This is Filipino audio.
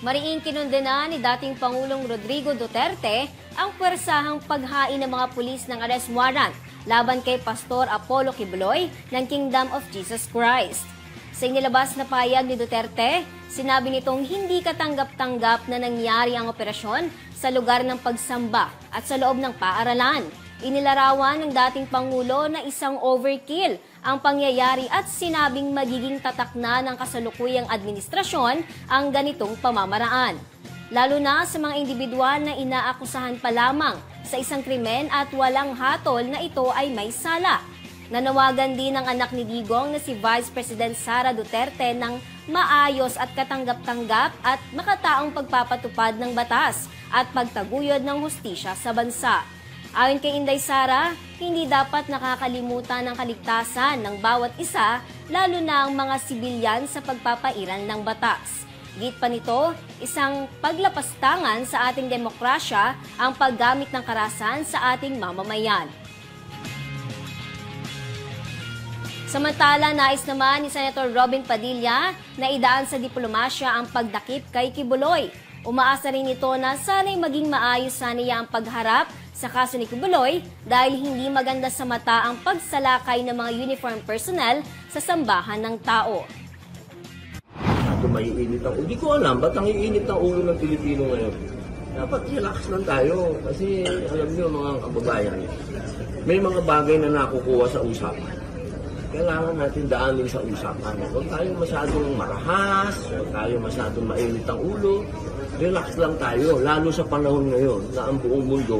Mariing kinundena ni dating Pangulong Rodrigo Duterte ang pwersahang paghain ng mga pulis ng arrest warrant laban kay Pastor Apollo Kibuloy ng Kingdom of Jesus Christ. Sa inilabas na payag ni Duterte, sinabi nitong hindi katanggap-tanggap na nangyari ang operasyon sa lugar ng pagsamba at sa loob ng paaralan. Inilarawan ng dating Pangulo na isang overkill ang pangyayari at sinabing magiging tatak na ng kasalukuyang administrasyon ang ganitong pamamaraan. Lalo na sa mga individual na inaakusahan pa lamang sa isang krimen at walang hatol na ito ay may sala. Nanawagan din ng anak ni Digong na si Vice President Sara Duterte ng maayos at katanggap-tanggap at makataong pagpapatupad ng batas at pagtaguyod ng hustisya sa bansa. Ayon kay Inday Sara, hindi dapat nakakalimutan ng kaligtasan ng bawat isa, lalo na ang mga sibilyan sa pagpapairal ng batas. Git pa nito, isang paglapastangan sa ating demokrasya ang paggamit ng karasan sa ating mamamayan. Samantala, nais naman ni Senator Robin Padilla na idaan sa diplomasya ang pagdakip kay Kibuloy. Umaasa rin ito na sana'y maging maayos sana niya ang pagharap sa kaso ni Kibuloy dahil hindi maganda sa mata ang pagsalakay ng mga uniform personnel sa sambahan ng tao. Ito maiinit ang Hindi ko alam, ba't ang iinit ng ulo ng Pilipino ngayon? Dapat relax lang tayo. Kasi alam niyo mga kababayan, may mga bagay na nakukuha sa usapan. Kailangan natin daanin sa usapan. Huwag tayo masyadong marahas, huwag tayo masyadong mainit ang ulo. Relax lang tayo, lalo sa panahon ngayon na ang buong mundo.